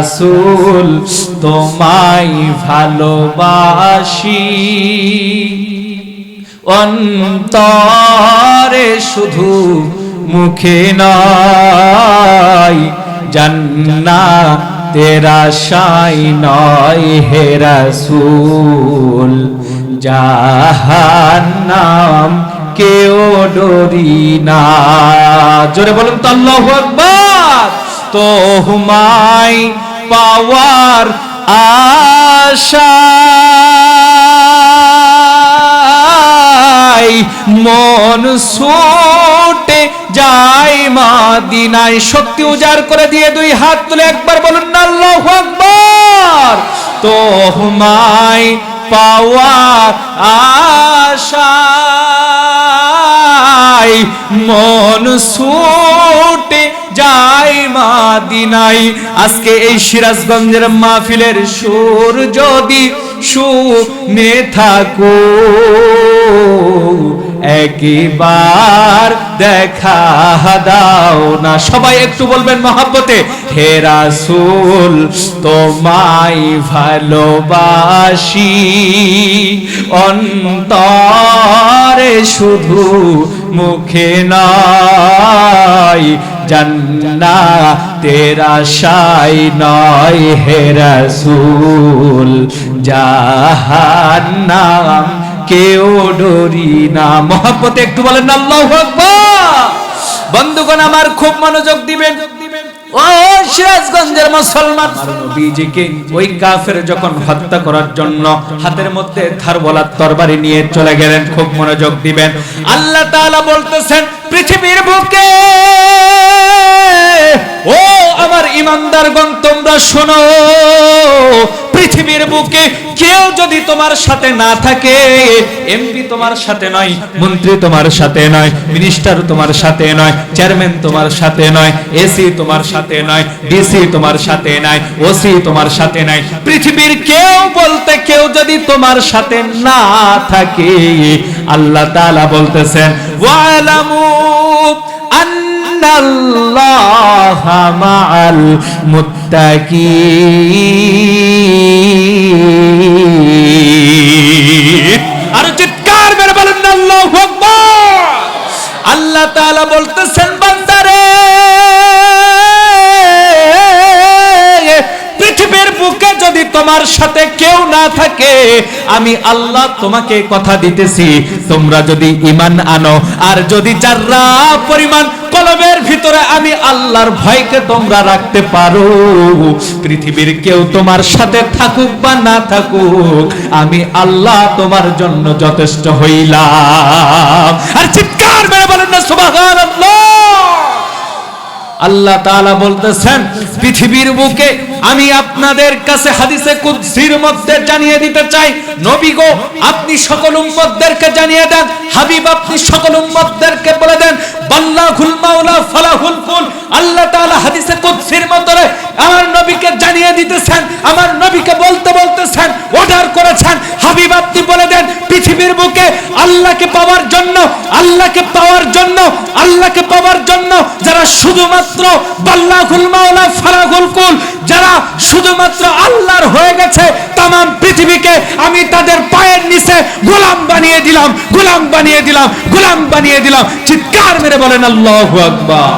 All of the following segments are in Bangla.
রাসূল, তোমায় ভালোবাসি। অন্তরে শুধু মুখে নয় জান্না তেরা সাই নয় হে রাসূল। জাহান্নাম কেউ ডরি না। জোরে বলুন তো আল্লাহু আকবার। তো হুমাই পাওয়ার আশায় মন ছুটে যায় মাদিনায়। শক্তি উজাড় করে দিয়ে দুই হাত তুলে একবার বলুন না, আল্লাহু আকবার। তো হুমাই পাওয়ার আশায় মন ছুটে যায় মাদিনাই আজকে এই সিরাজগঞ্জের মাহফিলের সুর যদি শুনে থাকো একবার দেখা দাও না। সবাই একটু বলবেন মহাব্বতে, হে রাসূল, তোমায় ভালোবাসি। অন্তরে শুধু মুখে নয় জান্না তেরা সাই নয়, হে রাসূল, জাহান্নাম ডরি না। একটু বলেন, আল্লাহ বন্ধুগণ, আমার খুব মনোযোগ দিবেন। ওই কাফের যখন হত্যা করার জন্য হাতের মধ্যে ধারবলার তরবারি নিয়ে চলে গেলেন, খুব মনোযোগ দিবেন। আল্লাহ তাআলা বলতেছেন পৃথিবীর বুকে। ও আমার ইমানদারগণ, তোমরা শোনো, পৃথিবীর বুকে কেউ যদি তোমার সাথে না থাকে, এমপি তোমার সাথে নয়, মন্ত্রী তোমার সাথে নয়, মিনিস্টার তোমার সাথে নয়, চেয়ারম্যান তোমার সাথে নয়, এসি তোমার সাথে নয়, ডিসি তোমার সাথে নয় ওসি তোমার সাথে নয় পৃথিবীর কেউ বলতে, কেউ যদি তোমার সাথে না থাকে, আল্লাহ তাআলা বলতেছেন, ওয়ালামু আন্নাল্লাহ মাআল মুত্তাকিন তোমার সাথে কেউ না থাকে, আমি আল্লাহ তোমাকে কথা দিতেছি। তোমরা যদি ইমান আনো, আর যদি যারা পরিমাণ কলমের ভিতরে, আমি আল্লাহর ভয়কে তোমরা রাখতে পারো। পৃথিবীর কেউ তোমার সাথে থাকুক বা না থাকুক, আমি আল্লাহ তোমার জন্য যথেষ্ট হইলাম। আর চিৎকার মেরে বলেন না, সুবহানাল্লাহ। আল্লাহ তাআলা বলতেছেন পৃথিবীর বুকে আমি আপনাদের কাছে হাদিসে কুদসির মধ্যে জানিয়ে দিতে চাই, নবী গো, আপনি সকল উম্মতদেরকে জানিয়ে দেন, হাবিব আপনি সকল উম্মতদেরকে বলে দেন, বাল্লাহুল মাওলা ফালাহুল যারা শুধুমাত্র বাল্লাহুল মাওলা ফালাহুল কুল, যারা শুধুমাত্র আল্লাহর হয়ে গেছে তাম পৃথিবীকে আমি তাদের পায়ের নিচে গোলাম বানিয়ে দিলাম, গোলাম বানিয়ে দিলাম, গোলাম বানিয়ে দিলাম। চিৎকার মেরে বলেন, আল্লাহু আকবার।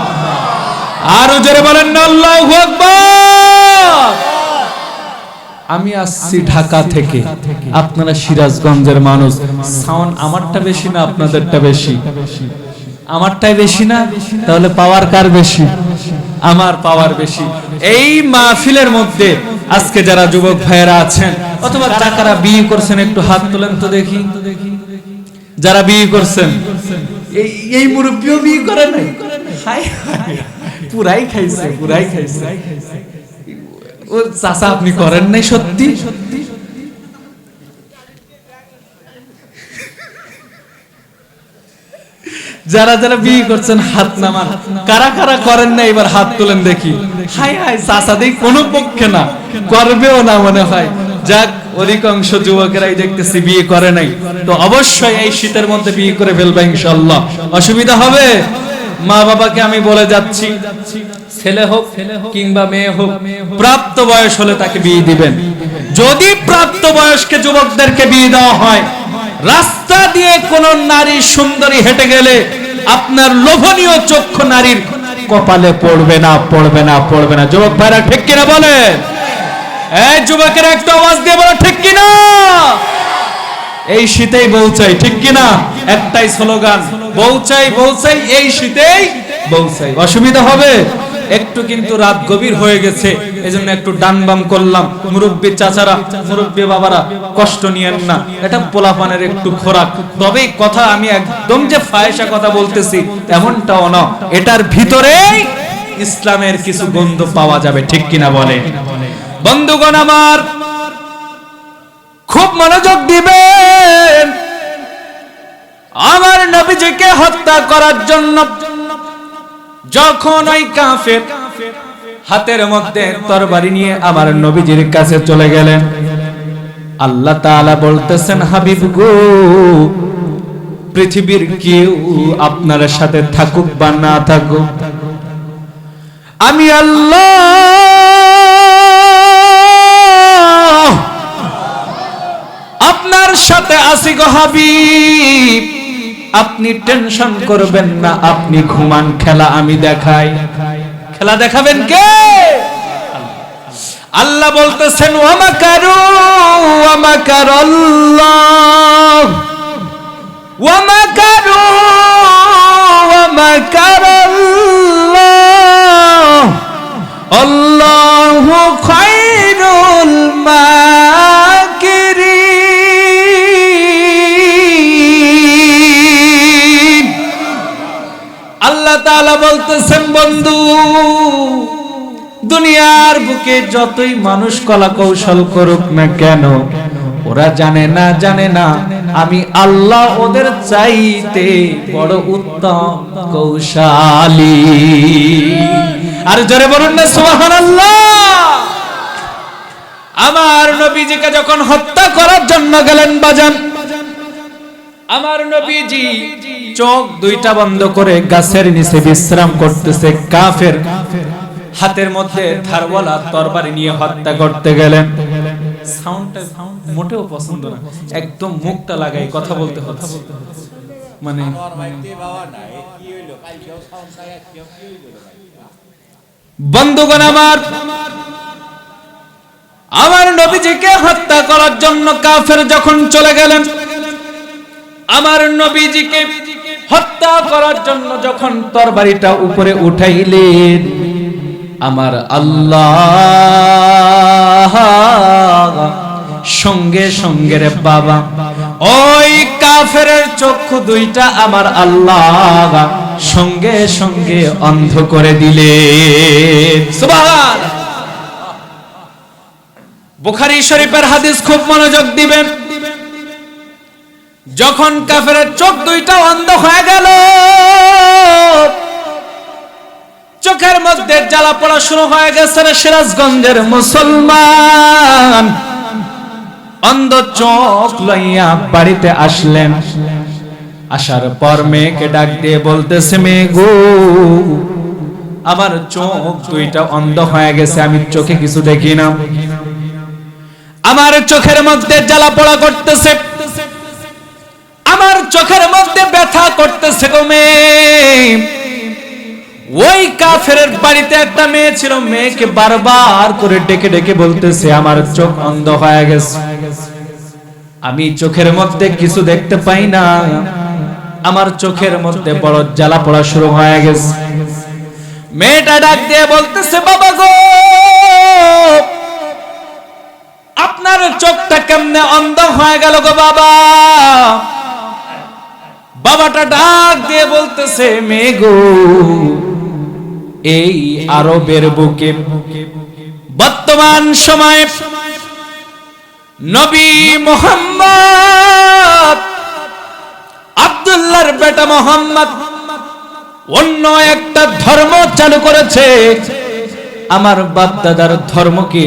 আরও জোরে বলেন, আল্লাহু আকবার। আমি আসছি ঢাকা থেকে। আপনারা সিরাজগঞ্জের মানুষ। সাউন্ড আমারটা বেশি না আপনাদেরটা বেশি? আমারটাই বেশি না? তাহলে পাওয়ার কার বেশি? আমার পাওয়ার বেশি। এই মাহফিলের মধ্যে আজকে যারা যুবক ভাইয়েরা আছেন, অথবা যারা বিয়ে করছেন, একটু হাত তোলেন তো দেখি। যারা বিয়ে করছেন, এই মুরব্বীও বিয়ে করে নাই? পুরাই খাইছে পুরাই খাইছে। ও চাচা আপনি করেন নাই সত্যি সত্যি? যারা যারা বিয়ে করছেন, হাত নামান। কারা কারা করেন না, এবার হাত তোলেন দেখি। হাই হাই চাচা দেখি কোনো পক্ষে না, করবেও না মনে হয়। যাক, অধিকাংশ যুবকেরাই দেখতেছি বিয়ে করে নাই। তো অবশ্যই এই শীতের মধ্যে বিয়ে করে ফেলবে ইনশাল্লাহ অসুবিধা হবে? মা বাবাকে আমি বলে যাচ্ছি। ছেলে হোক কিংবা মেয়ে হোক, প্রাপ্ত বয়স হলে তাকে বিয়ে দিবেন। যদি প্রাপ্ত বয়স্কে যুবকদেরকে বিয়ে দেওয়া হয়, রাস্তা দিয়ে কোন নারী সুন্দরী হেঁটে গেলে আপনার লোভনীয় চক্ষু নারীর কপালে পড়বে না পড়বে না পড়বে না। যুবক ভাইরা, ঠিক কিনা বলেন? এই যুবকের একটা আওয়াজ দিয়ে বলো, ঠিক কিনা? এই শীতেই বউ চাই, ঠিক কিনা? একটাই স্লোগান, বউ চাই বউ চাই, এই শীতেই বউ চাই। অসুবিধা হবে? একটু কিন্তু রাত গভীর হয়ে গেছে, এজন্য একটু ডান বাম করলাম। মুরব্বী চাচারা, মুরব্বী বাবারা, কষ্ট নিয়েন না, এটা পোলাপানের একটু খোরাক। তবেই কথা আমি একদম যে ফায়সা কথা বলতেছি, এমনটাও না। এটার ভিতরেই ইসলামের কিছু গন্ধ পাওয়া যাবে, ঠিক কিনা বলে? বন্ধুগণ আমার, খুব মনোযোগ দিবেন। আমার নবীজিকে হত্যা করার জন্য যখন ওই কাফের হাতের মধ্যে তরবারি নিয়ে আমার নবীজির কাছে চলে গেলেন, আল্লাহ তাআলা বলতেছেন, হাবিব গো, পৃথিবীর কেউ আপনার সাথে থাকুক বা না থাকুক, আমি আল্লাহ আপনার সাথে আসি গো হাবিব। আপনি টেনশন করবেন না, আপনি ঘুমান খেলা আমি দেখাই। খেলা দেখাবেন কে? আল্লাহ বলতেছেন, ওয়ামাকারু ওয়ামাকার আল্লাহ ওয়ামাকারু ওয়ামাকার আল্লাহ খায়রুল মাকিরিন আল্লাহ তাআলা বলতেছেন, বন্ধু, দুনিয়ার বুকে যতই মানুষ কলা কৌশল করুক না কেন, ওরা জানে না জানে না, আমি আল্লাহ ওদের চাইতে বড় উত্তম কৌশালী। আর জোরে বলুন না, সুবহানাল্লাহ। আমার নবীজিকে যখন হত্যা করার জন্য গেলেন বাজান আমার নবীজি চোখ দুইটা বন্ধ করে গাছের নিচে বিশ্রাম করতেছে কাফের। হাতের মধ্যে ধারওয়ালা তরবারি নিয়ে হত্যা করতে গেলেন। সাউন্ডটা মোটেও পছন্দ না। একদম মুখটা লাগাই কথা বলতে হচ্ছে। মানে বন্ধুগণ আমার আমার নবীজিকে হত্যা করার জন্য কাফের যখন চলে গেলেন আমার নবীজিকে হত্যা করার জন্য যখন তরবারিটা উপরে উঠাইলেন, আমার আল্লাহ সঙ্গে সঙ্গে রে বাবা, ওই কাফের চক্ষু দুইটা আমার আল্লাহ সঙ্গে সঙ্গে অন্ধ করে দিলে বুখারী শরীফের হাদিস খুব মনোযোগ দিবেন। যখন কাফের চোখ দুইটা অন্ধ হয়ে গেল, চোখের মধ্যে জ্বালা পড়া শুরু হয়ে গেছে সিরাজগঞ্জের মুসলমান। অন্ধ চোখ লইয়া বাড়িতে আসলেন। আসার পর মেয়েকে ডাক দিয়ে বলতেছে মেয়ে গো আমার চোখ দুইটা অন্ধ হয়ে গেছে, আমি চোখে কিছু দেখি না। আমার চোখের মধ্যে জ্বালা পোড়া করতেছে আমার চোখের মধ্যে ব্যথা করতেছে গো ওই কাফের বাড়িতে একটা মেয়ে ছিল, মেয়েকে বারবার করে ডেকে ডেকে বলতেছে, আমার চোখ অন্ধ হয়ে গেছে। আমি চোখের মধ্যে কিছু দেখতে পাই না। আমার চোখের মধ্যে বড় জ্বালা পড়া শুরু হয়ে গেছে। মেয়েটা ডাক দিয়ে বলতেছে, বাবা গো, আপনার চোখটা কেমনে অন্ধ হয়ে গেল গো বাবা? বাবাটা ডাক দিয়ে বলতেছে, মেয়ে গো, এই আরবের বুকে বর্তমান সময়ে নবী মোহাম্মদ আব্দুল্লাহর বেটা মোহাম্মদ অন্য একটা ধর্ম চালু করেছে। আমার বাপ দাদার ধর্মকে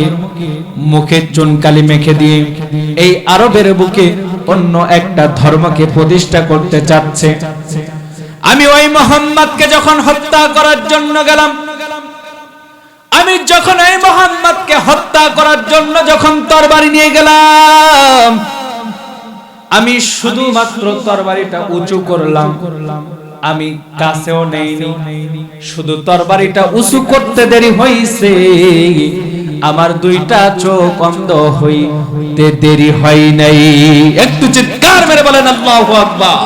মুখে চুনকালি মেখে দিয়ে এই আরবের বুকে অন্য একটা ধর্মকে প্রতিষ্ঠা করতে চাচ্ছে। আমি ওই মোহাম্মদকে যখন হত্যা করার জন্য গেলাম, আমি যখন এই মোহাম্মদকে হত্যা করার জন্য যখন তরবারি নিয়ে গেলাম, আমি শুধুমাত্র তরবারিটা উঁচু করলাম। আমি কাছেও নেইনি, শুধু তরবারিটা উঁচু করতে দেরি হইছে। আমার দুইটা চোখ অন্ধ হইতে দেরি হয় নাই। একটু চিৎকার মেরে বলেন, আল্লাহু আকবার।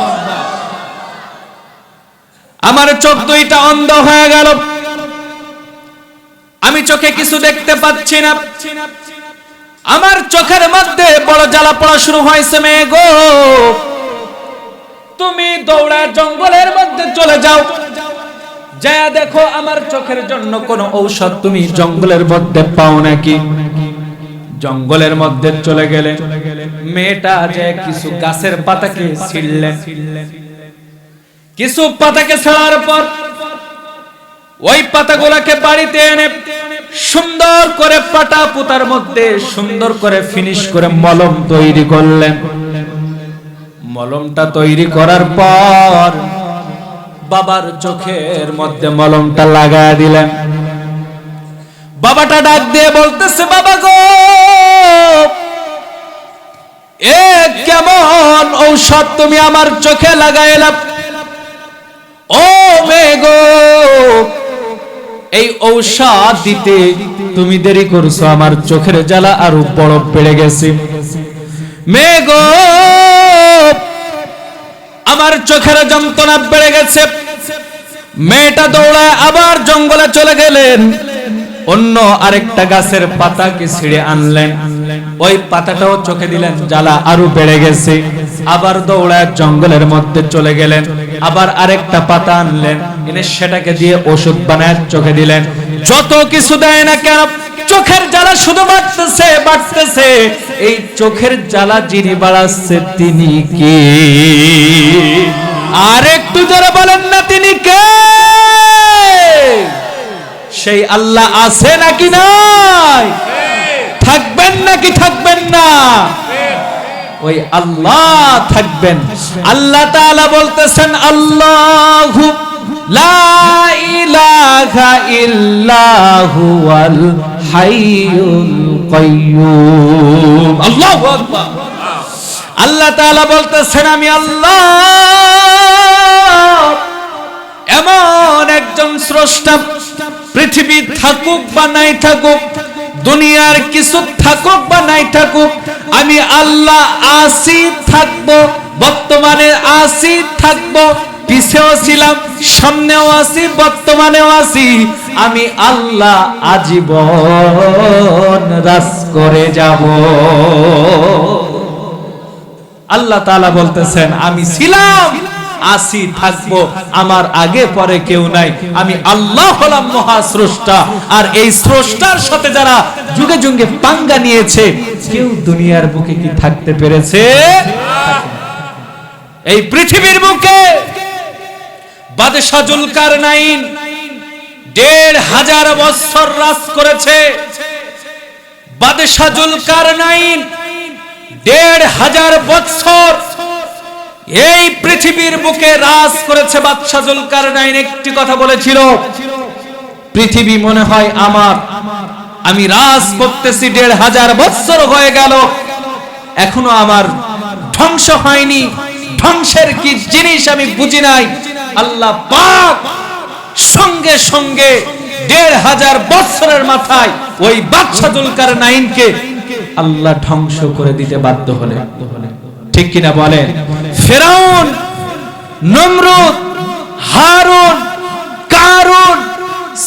আমার চোখ দুইটা অন্ধ হয়ে গেল। আমি চোখে কিছু দেখতে পাচ্ছি না। আমার চোখের মধ্যে বড় জ্বালা পড়া শুরু হয়েছে, মেয়ে গো। তুমি দৌড়া জঙ্গলের মধ্যে চলে যাও। যা দেখো আমার চোখের জন্য কোন ঔষধ তুমি জঙ্গলের মধ্যে পাও নাকি? জঙ্গলের মধ্যে চলে গেলে মেয়েটা যে কিছু গাছের পাতাকে ছিঁড়লেন কিছু পাতাকে ছাড়ার পর ওই পাতাগুলাকে বাড়িতে এনে সুন্দর করে পাটা পুতার মধ্যে সুন্দর করে ফিনিশ করে মলম তৈরি করলেন। মলমটা তৈরি করার পর বাবার চোখের মধ্যে মলমটা লাগায় দিলেন। বাবাটা ডাক দিয়ে বলতেছে, বাবা গো, এ কেমন ঔষধ তুমি আমার চোখে লাগাইলাম ও মেগো এই ঔষধ দিতে তুমি দেরি করছ, আমার চোখের জ্বালা আরও বড় বেড়ে গেছে। মেঘো আমার চোখের যন্ত্রণা বেড়ে গেছে। মেয়েটা দৌড়ায় আবার জঙ্গলে চলে গেলেন। অন্য আরেকটা গাছের পাতাকে ছিঁড়ে আনলেন। ওই পাতাটাও চোখে দিলেন, জ্বালা আরও বেড়ে গেছে। আবার দৌড়ায় জঙ্গলের মধ্যে চলে গেলেন। আবার আরেকটা পাতা আনলেন। এনে সেটাকে দিয়ে ওষুধ বানায় চোখে দিলেন। যত কিছু দেয় না কেন চোখের জ্বালা শুধু বাড়তেছে বাড়তেছে। এই চোখের জ্বালা যিনি বাড়াচ্ছে তিনি কে? আর একটু যারা বলেন না, তিনি কে? সেই আল্লাহ আছে নাকি নাই? থাকবেন নাকি থাকবেন না? ওই আল্লাহ থাকবেন। আল্লাহ তাআলা বলতেছেন, আল্লাহু আল্লাহু বলতেছেন আমি আল্লাহ এমন একজন স্রষ্টা পৃথিবী থাকুক বা নাই থাকুক দুনিয়ার কিছু থাকুক বা নাই থাকুক, আমি আল্লাহ আসি থাকব, বর্তমানে আসি থাকব, পিছেও ছিলাম, সামনেও আছি, বর্তমানেও আছি। আমি আল্লাহ আজীবন রাস করে যাব। আল্লাহ তাআলা বলতেছেন, আমি ছিলাম। আসি থাকব, আমার আগে পরে কেউ নাই। আমি আল্লাহ হলাম মহা স্রষ্টা, আর এই স্রষ্টার সাথে যারা যুগে যুগে পাঙ্গা নিয়েছে, কেউ দুনিয়ার বুকে কি থাকতে পেরেছে? এই পৃথিবীর বুকে বাদশাহ জুলকার নাইন দেড় হাজার বছর রাজ করেছে। বাদশাহ জুলকার নাইন দেড় হাজার বছর এই পৃথিবীর বুকে রাজ করেছে বাদশাহ জুলকার নাইন একটি কথা বলেছিল। পৃথিবী মনে হয় আমার। আমি রাজ করতেছি দেড় হাজার বছর হয়ে গেল। এখনও আমার ধ্বংস হয়নি। ধ্বংসের কি জিনিস আমি বুঝি নাই। আল্লাহ পাক সঙ্গে সঙ্গে দেড় হাজার বছরের মাথায় ওই বাদশাহ জুলকার নাইনকে আল্লাহ ধ্বংস করে দিতে বাধ্য হলেন। ঠিক কিনা বলেন? ফেরাউন, নমরুদ, হারুন, কারুন,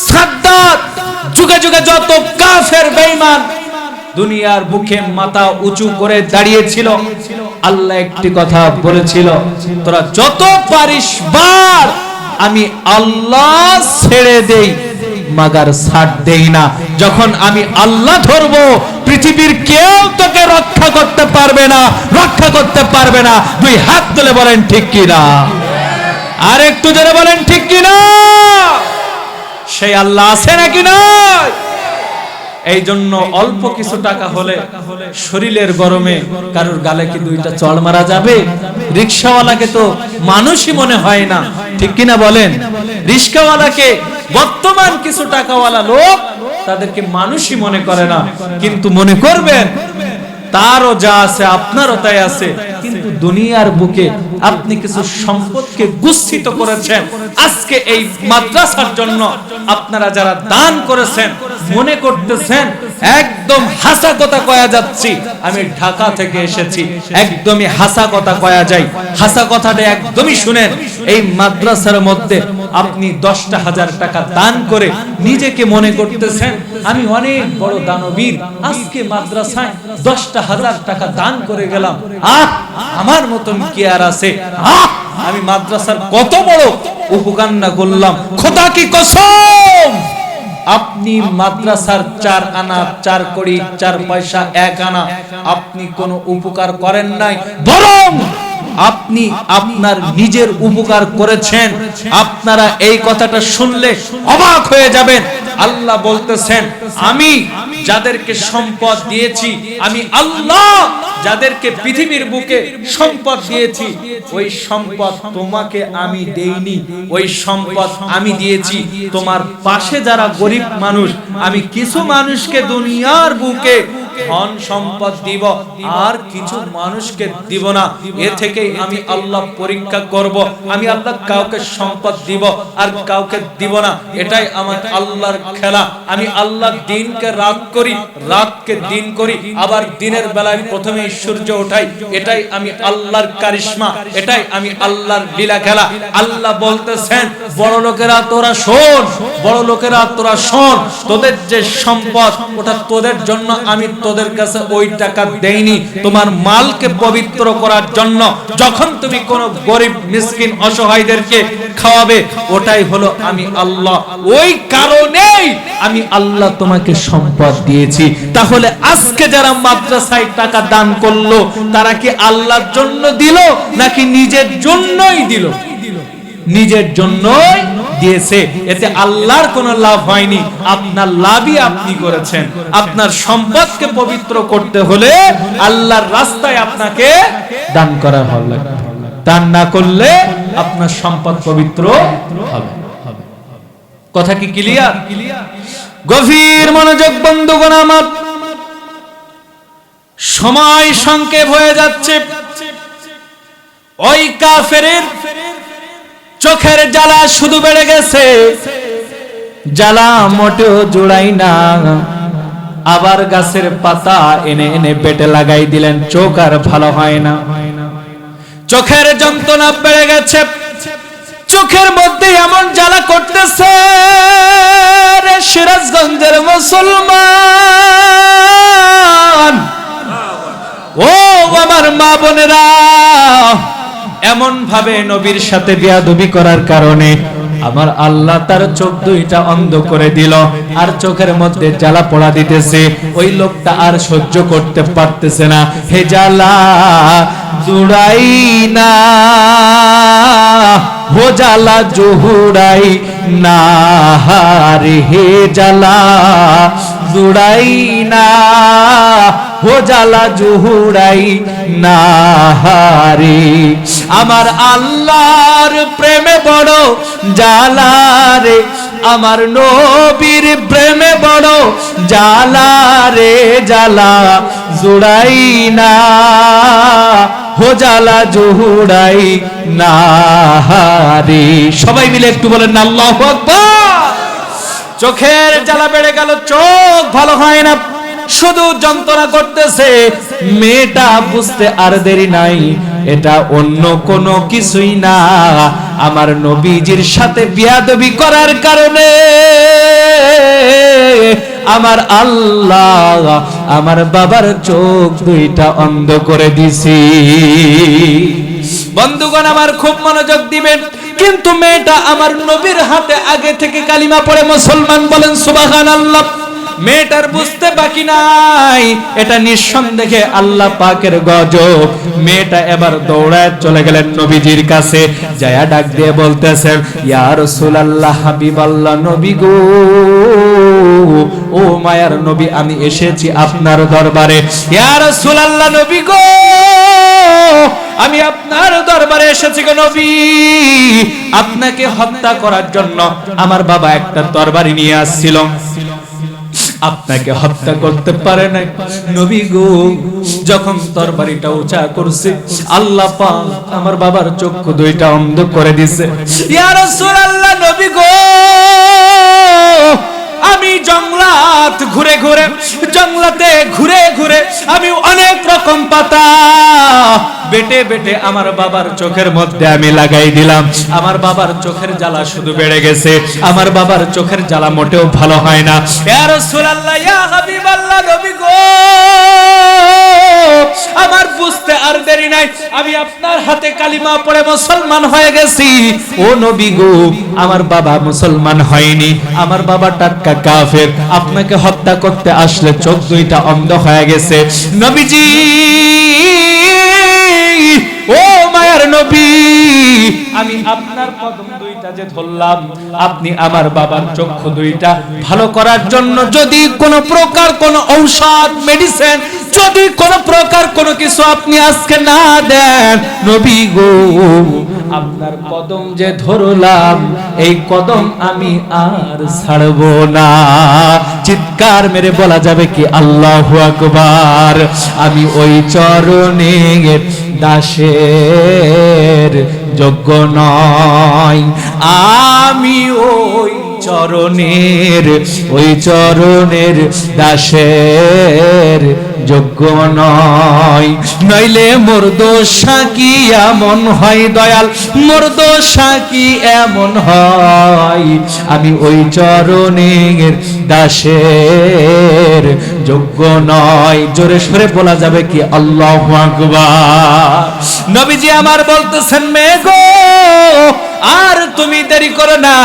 সাদ্দাত, যুগে যুগে যত কাফের বেঈমান দুনিয়ার বুকে মাথা উঁচু করে দাঁড়িয়েছিল, আল্লাহ একটি কথা বলেছিল, তোরা যত পারিস বার, আমি আল্লাহ ছেড়ে দেই। মাগার ছাড় দেই না। যখন আমি আল্লাহ ধরবো, পৃথিবীর কেউ তোকে রক্ষা করতে পারবে না, রক্ষা করতে পারবে না। দুই হাত তুলে বলেন, ঠিক কিনা আর একটু জোরে বলেন, ঠিক কিনা সেই আল্লাহ আছে নাকি নয় এই জন্য অল্প কিছু টাকা হলে শরীরের গরমে কারোর গালে কি দুইটা চড় মারা যাবে? রিক্সাওয়ালাকে তো মানুষই মনে হয় না। ঠিক কিনা বলেন? রিস্কাওয়ালাকে বর্তমান কিছু টাকাওয়ালা লোক তাদেরকে মানুষই মনে করে না, কিন্তু মনে করবেন, তারও যা আছে আপনারও তাই আছে, কিন্তু দুনিয়ার বুকে আপনি কিছু সম্পদকে গুচ্ছিত করেছেন। আজকে এই মাদ্রাসার জন্য আপনারা যারা দান করেছেন, মনে করতেছেন একদম হাসা কথা কয়া যাচ্ছি। আমি ঢাকা থেকে এসেছি। একদমই হাসা কথা কয়া যাই। হাসা কথাটা একদমই শুনেন। এই মাদ্রাসার মধ্যে আপনি দশটা হাজার টাকা দান করে নিজেকে মনে করতেছেন, আমি অনেক বড় দানবীর। আজকে মাদ্রাসায় দশটা হাজার টাকা দান করে গেলাম। আহ, আমার মতন কি আর আছে? আহ, আমি মাদ্রাসার কত বড় উপকার না করলাম। খোদা কি কসম? আপনি মাদ্রাসার চার আনা, চার কোটি চার পয়সা, এক আনা, আপনি কোনো উপকার করেন নাই, বরং আপনি আপনার নিজের উপকার করেছেন। আপনারা এই কথাটা শুনলে অবাক হয়ে যাবেন। আল্লাহ বলতেছেন, আমি যাদেরকে সম্পদ দিয়েছি, আমি আল্লাহ যাদেরকে পৃথিবীর বুকে সম্পদ দিয়েছি, ওই সম্পদ তোমাকে আমি দেইনি, ওই সম্পদ আমি দিয়েছি। তোমার পাশে যারা গরিব মানুষ, আমি কিছু মানুষকে দুনিয়ার বুকে ধন সম্পদ দিব, আর কিছু মানুষকে দিব না। এ থেকে আমি আল্লাহ পরীক্ষা করব। আমি আল্লাহ কাউকে সম্পদ দিব, আর কাউকে দিব না। এটাই আমার আল্লাহর খেলা। আমি আল্লাহ দিনকে রাত করি, রাতকে দিন করি, আবার দিনের বেলায় প্রথমে সূর্য ওঠাই। এটাই আমি আল্লাহর কারিশমা, এটাই আমি আল্লাহর লীলা খেলা। আল্লাহ বলতেছেন, বড় লোকেরা তোরা শোন, বড় লোকেরা তোরা শোন। তোদের যে সম্পদ, ওটা তোদের জন্য আমি তোদের কাছে ওই টাকা দেইনি, তোমার মালকে পবিত্র করার জন্য যখন তুমি কোন গরিব, মিসকিন, অসহায়দেরকে খাওয়াবে, ওটাই হলো আমি আল্লাহ। ওই কারণেই আমি আল্লাহ তোমাকে সম্পদ দিয়েছি। তাহলে আজকে যারা মাদ্রাসায় টাকা দান করল, তারা কি আল্লাহর জন্য দিল, নাকি নিজের জন্যই দিল? নিজের জন্যই দিয়েছে, এতে আল্লাহর কোনো লাভ হয়নি। আপনার লাভই আপনি করেছেন। আপনার সম্পদকে পবিত্র করতে হলে আল্লাহর রাস্তায় আপনাকে দান করা হবে। দান না করলে আপনার সম্পদ পবিত্র হবে। কথা কি ক্লিয়ার গভীর মনোযোগ বন্ধুগণ আমার। সময় সংক্ষেপ হয়ে যাচ্ছে। ওই কাফেরের চোখের জ্বালা শুধু বেড়ে গেছে। জ্বালা মোটেও জোড়াই না। আবার গাছের পাতা এনে এনে পেটে লাগাই দিলেন, চোখ আর ভালো হয় না। চোখের যন্ত্রণা বেড়ে গেছে। চোখের মধ্যে এমন জ্বালা করতেছে সিরাজগঞ্জের মুসলমান। ও আমার মা বোনেরা এমন ভাবে নবীর সাথে বিয়াদবি করার কারণে আমার আল্লাহ তার চোখ দুইটা অন্ধ করে দিল আর চোখের মধ্যে জ্বালা পোড়া দিতেছে। ওই লোকটা আর সহ্য করতে পারতেছে না। হে জ্বালা, জুড়াই না। হো জালা জুহুড়াই না হে জালা জুড়াই না। হো জালা জুহুড়াই না হারে আমার আল্লাহর প্রেমে বড় জ্বালা রে। আমার নবীর প্রেমে বড় জালা রে জালা জুড়াই না, হো জালা জুহুড়াই না রে সবাই মিলে একটু বলেন না, আল্লাহ আকবার। চোখের জ্বালা বেড়ে গেল, চোখ ভালো হয় না। শুধু যন্ত্রণা করতেছে, মেয়েটা বুঝতে আর দেরি নাই, এটা অন্য কোনো কিছুই না। আমার নবীজির সাথে বিয়াদবি করার কারণে আমার আল্লাহ আমার বাবার চোখ দুইটা অন্ধ করে দিছি। বন্ধুগণ, আমার খুব মনোযোগ দিবেন, কিন্তু মেয়েটা আমার নবীর হাতে আগে থেকে কালিমা পড়ে মুসলমান বলেন সুবাহান আল্লাহ মেয়েটার বুঝতে বাকি নাই। এটা নিঃসন্দেহে আল্লাহ পাকের গজব। মেয়েটা এবার দৌড়ায় চলে গেলেন নবীজির কাছে। যায়া ডাক দিয়ে বলতেছেন, ইয়া রাসূলুল্লাহ হাবিবাল্লাহ নবী গো। ও মায়ার নবী, আমি এসেছি আপনার দরবারে। ইয়া রাসূলুল্লাহ নবী গো, আমি আপনার দরবারে এসেছি গো নবী। আপনাকে হত্যা করার জন্য আমার বাবা একটা তরবারি নিয়ে আসছিল। আপনাকে হত্যা করতে পারে নাই। নবী গো, যখন তরবারিটা উঁচা করছে, আল্লাহ পাক আমার বাবার চক্ষু দুইটা অন্ধ করে দিছে। ইয়া রাসূলুল্লাহ, নবী গো! আমি জঙ্গলাত ঘুরে ঘুরে জঙ্গলাতে ঘুরে ঘুরে আমি অনেক রকম পাতা। বেটে বেটে আমার বাবার চোখের মধ্যে আমি লাগাই দিলাম। আমার বাবার চোখের জ্বালা শুধু বেড়ে গেছে। আমার বাবার চোখের জ্বালা মোটেও ভালো হয় না। ইয়া রাসূলুল্লাহ, ইয়া হাবিবাল্লাহ নবী গো। আমার বুঝতে আর দেরি নাই। আমি আপনার হাতে কালিমা পড়ে মুসলমান হয়ে গেছি। ও নবী গো, আমার বাবা মুসলমান হয়নি। আমার বাবা টাটকা কাফের। আপনাকে হত্যা করতে আসলে চোখ দুইটা অন্ধ হয়ে গেছে। নবীজি, ও মায়ার নবী, আমি আপনার কদম দুইটা যে ধরলাম, আপনি আমার বাবার চক্ষু দুইটা। ভালো করার জন্য যদি কোনো প্রকার কোনো ঔষধ মেডিসিন যদি কোনো প্রকার কোনো কিছু আপনি আজকে না দেন, নবী গো, আপনার কদম যে ধরলাম, এই কদম আমি আর ছাড়ব না। চিৎকার মেরে বলা যাবে কি, আল্লাহ আকবার, আমি ওই চরণে দাসের যোগ্য নয় আমি ওই চরণের ওই চরণের দাসের যোগ্য নয়। নইলে মোর দোষা কি এমন হয় দয়াল? মোর দোষা কি এমন হয়? আমি ওই চরণের দাসের যোগ্য নয়। জোরে সরে বলা যাবে কি আল্লাহ নবীজি আমার বলতেছেন মেঘো আর তুমি দেরি করো না,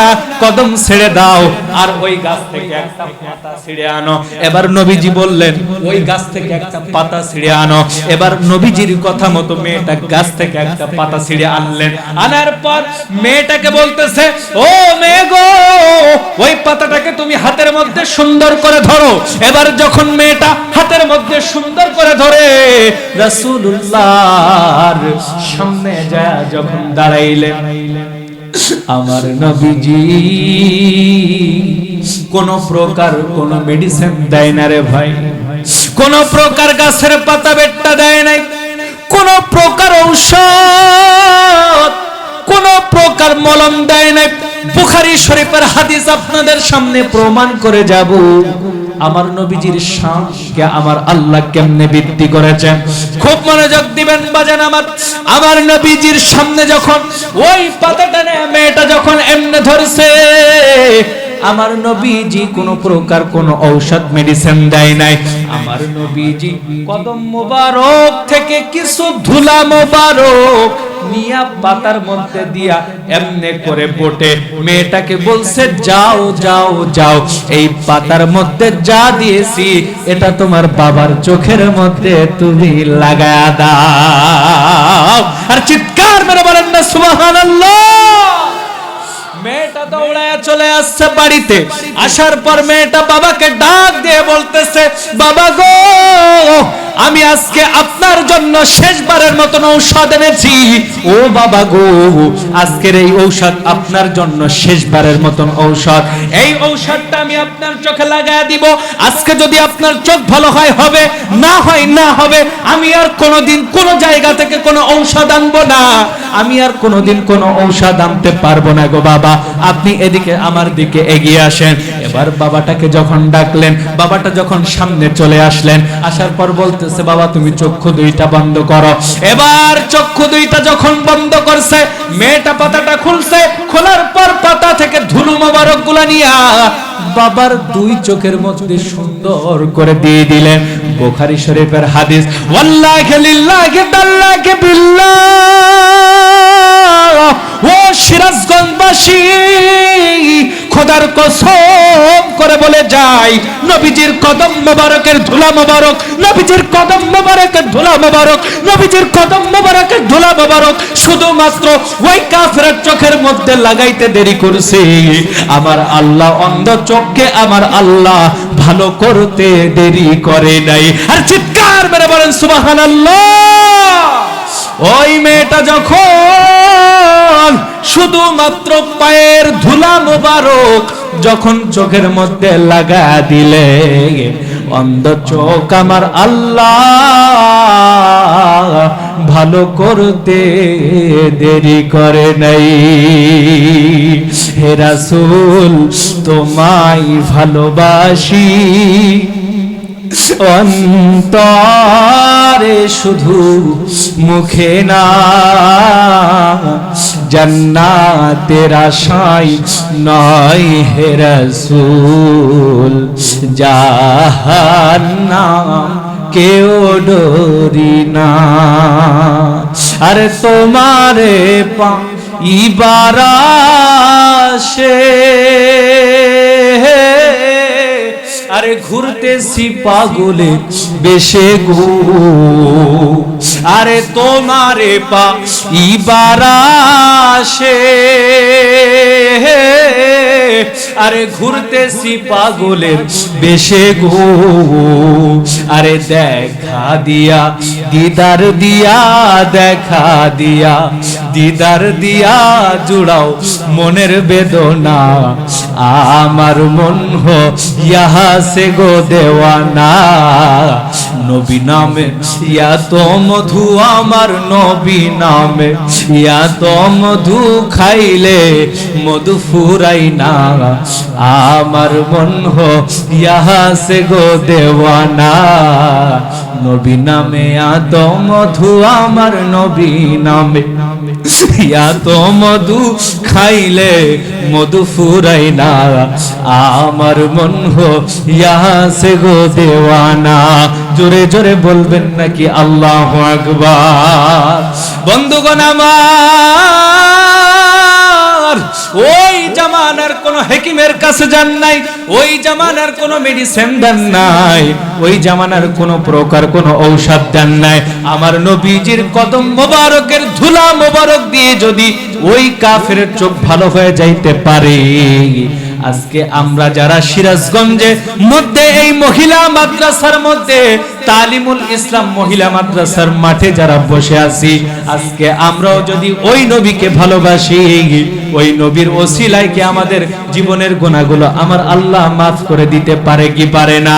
কদম ছেড়ে দাও। আর ওই গাছ থেকে একটা পাতা ছিঁড়ে আনো। এবার নবীজি বললেন, ওই গাছ থেকে একটা পাতা ছিঁড়ে আনো। এবার নবীজির কথা মতো মেয়েটা গাছ থেকে একটা পাতা ছিঁড়ে আনলেন। আনার পর মেয়েটাকে বলতেছে ও মেয়ে গো ওই পাতাটাকে তুমি হাতের মধ্যে সুন্দর করে ধরো। এবার যখন মেয়েটা হাতের মধ্যে সুন্দর করে ধরে রাসূলুল্লাহর সামনে যায় যখন দাঁড়াইলেন আমার নবীজি কোন প্রকার কোন মেডিসিন দেয় না রে ভাই। কোন প্রকার গাছের পাতা বেটটা দেয় নাই। কোন প্রকার ঔষধ, কোন প্রকার মলম দেয় নাই। বুখারী শরীফের হাদিস আপনাদের সামনে প্রমাণ করে যাব। আমার নবীজির শানকে আমার আল্লাহ কেমনে বৃদ্ধি করেছেন খুব মনোযোগ দিবেন বাজান আমার। আমার নবীজির সামনে যখন ওই পাতাটা মেয়েটা যখন এমনে ধরছে আমার নবীজি কোন প্রকার কোন ঔষধ মেডিসিন দেয় নাই। আমার নবীজি কদম মোবারক থেকে কিছু ধুলা মোবারক বাবার চোখের মধ্যে তুমি লাগা দাও। আর চিৎকার মেরে বলেন না, সুবহানাল্লাহ! দৌড়ায় চলে আসছে বাড়িতে। আসার পর মেয়েটা বাবাকে ডাক দিয়ে বলতেছে বাবা গো আমি আজকে আপনার জন্য শেষবারের মতন ঔষধ এনেছি। ও বাবা গো, আজকের এই ঔষধ আপনার জন্য শেষবারের মতন ঔষধ। এই ঔষধটা আমি আপনার চোখে লাগায় দিব। আজকে যদি আপনার চোখ ভালো হয়, হবে। না হয়, না হবে, আমি আর কোনোদিন কোনো জায়গা থেকে কোনো ঔষধ আনব না। আমি আর কোনোদিন কোনো ঔষধ আনতে পারব না গো বাবা। আপনি এদিকে আমার দিকে এগিয়ে আসেন। এবার বাবাটাকে যখন ডাকলেন, বাবাটা যখন সামনে চলে আসলেন, আসার পর বলতেছে, বাবা, তুমি চক্ষু দুইটা বন্ধ করো। এবার চক্ষু দুইটা যখন বন্ধ করছে, মেয়েটা পাতাটা খুলছে, খোলার পর পাতা থেকে ধুলু মোবারকগুলা নিয়া বাবার দুই চোখের মধ্যে সুন্দর করে দিয়ে দিলেন বোখারি শরীফের হাদিস, ওয়াল্লাহি লিল্লাহি তাল্লাহি বিল্লাহ। ও সিরাজগঞ্জবাসী, খোদার কসম করে বলে যাই, নবীজির কদম মোবারকের ধুলা মোবারক, নবীজির কদম মোবারকের ধুলা মোবারক, নবীজির কদম মোবারকের ধুলা মোবারক, শুধুমাত্র ওই কাফের চোখের মধ্যে লাগাইতে দেরি করছে। আমার আল্লাহ অন্ধ চোখকে আমার আল্লাহ ভালো করতে দেরি করে নাই। আর চিৎকার মেরে বলেন, সুবহানাল্লাহ! ওই মেয়েটা যখন শুধুমাত্র পায়ের ধুলা মোবারক যখন চোখের মধ্যে লাগা দিলে, অন্ধ চোখ আমার আল্লাহ ভালো করতে দেরি করে নাই। হে রাসূল, তোমায় ভালোবাসি। অন্তরে শুধু মুখে না, জান্নাতের আশাই নয় হে রাসূল, জাহান্নাম কেউ ডরি না। আরে তোমারে পা ইবারাশে আরে ঘুরতেছি পাগলে বেশে গো। আরে তোমারে পা ইবারাশে আরে ঘুরতেছি পাগলের বেশে গো। আরে দেখা দিয়া, দিদার দিয়া, দেখা দিয়া, দিদার দিয়া জুড়াও মনের বেদনা। আমার মন হো ইহা সে গো দেওয়ানা। নবী নামে, ইয়া তো মধু আমার নবী নামে। ইয়া তো মধু খাইলে মধু ফুরাই না। আমার মন হো সে গো দেওয়ানা। নবী নামে আদম মধু আমার নবী নামে। ইয়া তো মধু খাইলে মধু ফুরাই না। আমার মন হো ইয়া সে গো দেওয়ানা। জোরে জোরে বলবেন নাকি আল্লাহ আকবার। বন্ধুগণ আমার ওই জামানার কোন হেকিমের কাছে যান নাই, ওই জামানার কোন মেডিসিন দেন নাই, ওই জামানার কোন প্রকার কোন ঔষধ দেন নাই। আমার নবীজির কদম মোবারকের ধুলা মোবারক দিয়ে যদি ওই কাফের চোখ ভালো হয়ে যাইতে পারে আজকে আমরা যারা সিরাজগঞ্জে মধ্যে এই মহিলা মাদ্রাসার মধ্যে, তালিমুল ইসলাম মহিলা মাদ্রাসার মাঠে যারা বসে আছি, আজকে আমরাও যদি ওই নবীকে ভালোবাসি, ওই নবীর ওসিলায় কি আমাদের জীবনের গোনাগুলো আমার আল্লাহ মাফ করে দিতে পারে কি পারে না?